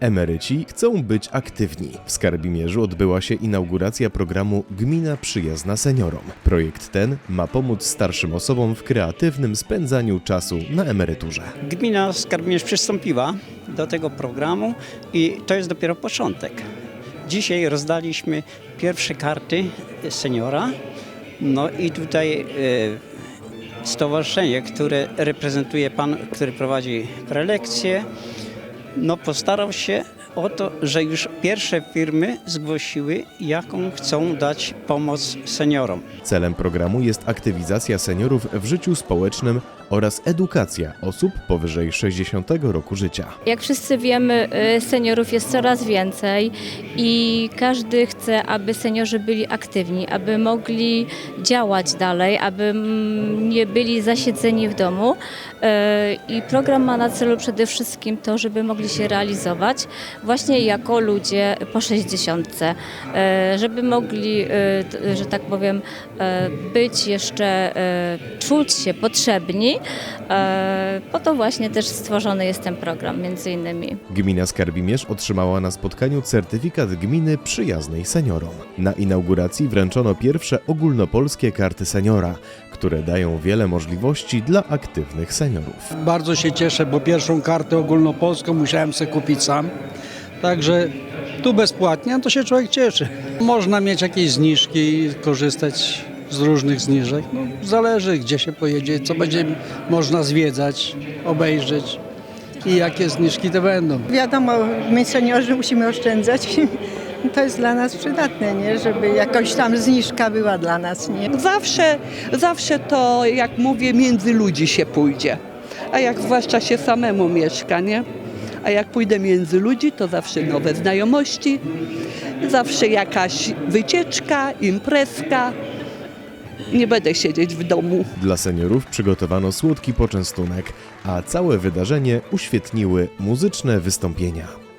Emeryci chcą być aktywni. W Skarbimierzu odbyła się inauguracja programu Gmina Przyjazna Seniorom. Projekt ten ma pomóc starszym osobom w kreatywnym spędzaniu czasu na emeryturze. Gmina Skarbimierz przystąpiła do tego programu i to jest dopiero początek. Dzisiaj rozdaliśmy pierwsze karty seniora. No i tutaj e, stowarzyszenie, które reprezentuje pan, który prowadzi prelekcje, no postarał się o to, że już pierwsze firmy zgłosiły, jaką chcą dać pomoc seniorom. Celem programu jest aktywizacja seniorów w życiu społecznym oraz edukacja osób powyżej 60 roku życia. Jak wszyscy wiemy, y, seniorów jest coraz więcej i każdy chce, aby seniorzy byli aktywni, aby mogli działać dalej, aby mm, nie byli zasiedzeni w domu. Y, I program ma na celu przede wszystkim to, żeby mogli się realizować właśnie jako ludzie po 60, y, żeby mogli, t- że tak powiem, y, być jeszcze, czuć się potrzebni. E, Po to właśnie też stworzony jest ten program, między innymi. Gmina Skarbimierz otrzymała na spotkaniu certyfikat gminy przyjaznej seniorom. Na inauguracji wręczono pierwsze ogólnopolskie karty seniora, które dają wiele możliwości dla aktywnych seniorów. Bardzo się cieszę, bo pierwszą kartę ogólnopolską musiałem sobie kupić sam. Także tu bezpłatnie, to się człowiek cieszy. Można mieć jakieś zniżki i korzystać z różnych zniżek. No, zależy, gdzie się pojedzie, co będzie można zwiedzać, obejrzeć i jakie zniżki to będą. Wiadomo, my seniorzy musimy oszczędzać. To jest dla nas przydatne, nie? żeby jakaś tam zniżka była dla nas. Nie? Zawsze, zawsze to, jak mówię, między ludzi się pójdzie. A jak zwłaszcza się samemu mieszka, nie? A jak pójdę między ludzi, to zawsze nowe znajomości, zawsze jakaś wycieczka, imprezka. Nie będę siedzieć w domu. Dla seniorów przygotowano słodki poczęstunek, a całe wydarzenie uświetniły muzyczne wystąpienia.